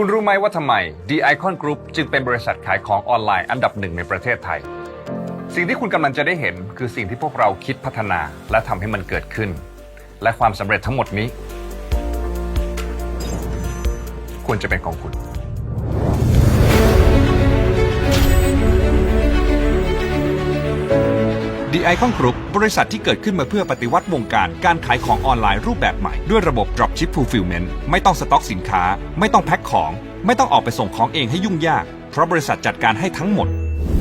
คุณรู้ไหมว่าทำไม The Icon Group จึงเป็นบริษัทขายของออนไลน์อันดับหนึ่งในประเทศไทย สิ่งที่คุณกำลังจะได้เห็น คือสิ่งที่พวกเราคิดพัฒนาและทำให้มันเกิดขึ้น และความสำเร็จทั้งหมดนี้ ควรจะเป็นของคุณ The Icon Group บริษัทที่เกิดขึ้นมาเพื่อปฏิวัติวงการการขายของออนไลน์รูปแบบใหม่ ด้วยระบบ Dropship Fulfillment ไม่ต้องสต็อกสินค้า ไม่ต้องแพ็คของ ไม่ต้องออกไปส่งของเองให้ยุ่งยาก เพราะบริษัทจัดการให้ทั้งหมด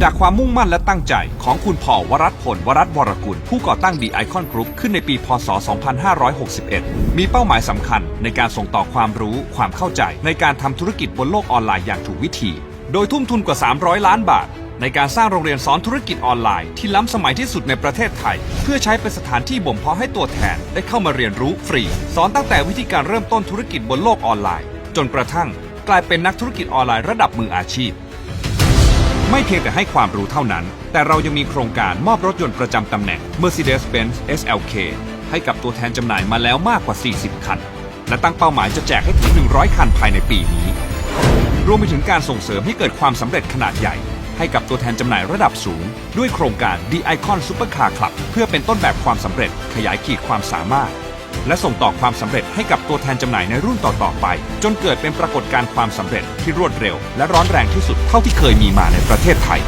จากความมุ่งมั่นและตั้งใจของคุณพอวรัตน์พลวรัตน์วรกุล ผู้ก่อตั้ง The Icon Group ขึ้นในปี พศ 2561 มีเป้าหมายสำคัญในการส่งต่อความรู้ ความเข้าใจ ในการทำธุรกิจบนโลกออนไลน์อย่างถูกวิธี โดยทุ่มทุนกว่า 300 ล้านบาท ในการสร้างโรงเรียนสอนธุรกิจออนไลน์ที่ล้ำสมัยที่สุดในประเทศไทย เพื่อใช้เป็นสถานที่บ่มเพาะให้ตัวแทนได้เข้ามาเรียนรู้ฟรี สอนตั้งแต่วิธีการเริ่มต้นธุรกิจบนโลกออนไลน์ จนกระทั่ง กลายเป็นนักธุรกิจออนไลน์ระดับมืออาชีพ ไม่เพียงแต่ให้ความรู้เท่านั้น แต่เรายังมีโครงการมอบรถยนต์ประจำตำแหน่ง Mercedes-Benz SLK ให้กับตัวแทนจำหน่ายมาแล้วมากกว่า 40 คัน และตั้งเป้าหมายจะแจกให้ถึง 100 คันภายในปีนี้ รวมไปถึงการส่งเสริมให้เกิดความสำเร็จขนาดใหญ่ ให้กับตัวแทนจำหน่ายระดับสูง ด้วยโครงการ The Icon Supercar Club เพื่อเป็นต้นแบบความสำเร็จขยายขีดความสามารถ และส่งต่อความสำเร็จให้กับตัวแทนจำหน่ายในรุ่นต่อๆไป จนเกิดเป็นปรากฏการณ์ความสำเร็จที่รวดเร็ว และร้อนแรงที่สุดเท่าที่เคยมีมาในประเทศไทย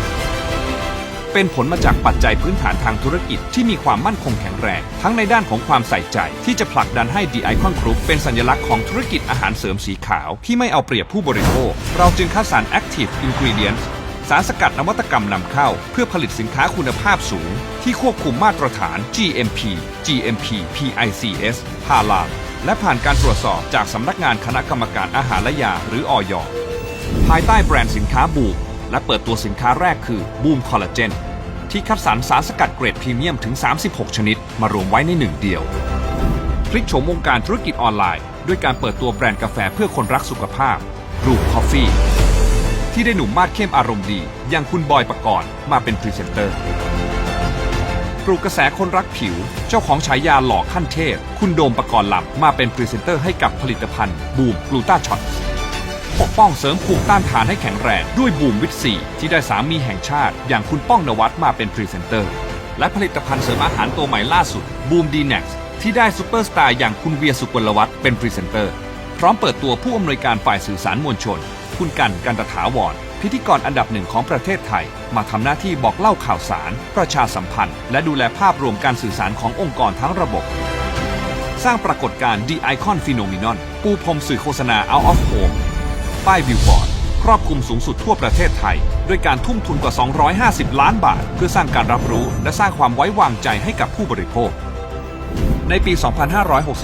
เป็นผลมาจากปัจจัยพื้นฐานทางธุรกิจที่มีความมั่นคงแข็งแรง ทั้งในด้านของความใส่ใจ ที่จะผลักดันให้ The Icon Group เป็นสัญลักษณ์ของธุรกิจอาหารเสริมสีขาว ที่ไม่เอาเปรียบผู้บริโภค เราจึงคัดสรร Active Ingredients สารสกัดนวัตกรรมนำเข้า เพื่อผลิตสินค้าคุณภาพสูง ที่ควบคุมมาตรฐาน GMP GMP PICS ฮาลาลและผ่านการตรวจสอบจากสำนักงานคณะกรรมการอาหารและยาหรืออยภายใต้แบรนด์สินค้าบูมและเปิดตัวสินค้าแรกคือบูมคอลลาเจนที่คัดสรรสารสกัดเกรดพรีเมียมถึง 36 ชนิด มารวมไว้ในหนึ่งเดียว พลิกโฉมวงการธุรกิจออนไลน์ ด้วยการเปิดตัวแบรนด์กาแฟเพื่อคนรักสุขภาพรูปคอฟฟี่ ที่ได้หนุ่มมาดเข้มอารมณ์ดี อย่างคุณบอยปกรณ์มาเป็นพรีเซนเตอร์ ปลูกกระแสคนรักผิว เจ้าของฉายาหล่อขั้นเทพ คุณโดมปกรณ์ลำมาเป็นพรีเซนเตอร์ให้กับผลิตภัณฑ์บูมกลูตาช็อตปกป้องเสริมภูมิต้านทานให้แข็งแรงด้วยบูมวิตซีที่ได้สามีแห่งชาติ อย่างคุณป้องนวัดมาเป็นพรีเซนเตอร์ และผลิตภัณฑ์เสริมอาหารตัวใหม่ล่าสุดบูมดีเน็กที่ได้ซูเปอร์สตาร์อย่างคุณเวียสุกลวัฒน์เป็นพรีเซนเตอร์ พร้อมเปิดตัวผู้อำนวยการฝ่ายสื่อสารมวลชน คุณกันกันตถาวรพิธีกรอันดับหนึ่งของประเทศไทย มาทำหน้าที่บอกเล่าข่าวสาร ประชาสัมพันธ์ และดูแลภาพรวมการสื่อสารขององค์กรทั้งระบบ สร้างปรากฏการณ์ The Icon Phenomenon ปูพรมสื่อโฆษณา Out of Home ป้ายบิลบอร์ดครอบคลุมสูงสุดทั่วประเทศไทย ด้วยการทุ่มทุนกว่า 250 ล้านบาท เพื่อสร้างการรับรู้และสร้างความไว้วางใจให้กับผู้บริโภค ในปี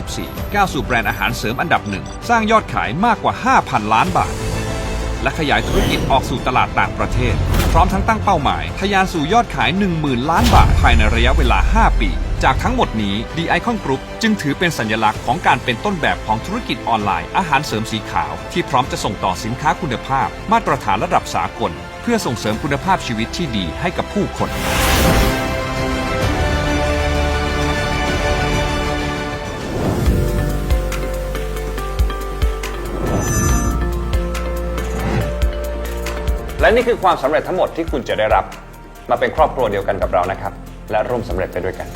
2564 ก้าวสู่แบรนด์อาหารเสริมอันดับหนึ่ง สร้างยอดขายมากกว่า 5,000 ล้านบาท และขยายธุรกิจออกสู่ตลาดต่างประเทศ พร้อมทั้งตั้งเป้าหมาย ทะยานสู่ยอดขาย 10,000 ล้านบาทภายในระยะเวลา 5 ปี จากทั้งหมดนี้ The Icon Group จึงถือเป็นสัญลักษณ์ของการเป็นต้นแบบของธุรกิจออนไลน์อาหารเสริมสีขาว ที่พร้อมจะส่งต่อสินค้าคุณภาพ มาตรฐานระดับสากล เพื่อส่งเสริมคุณภาพชีวิตที่ดีให้กับผู้คน และนี่คือความสำเร็จทั้งหมดที่คุณจะได้รับ มาเป็นครอบครัวเดียวกันกับเรานะครับ และร่วมสำเร็จไปด้วยกัน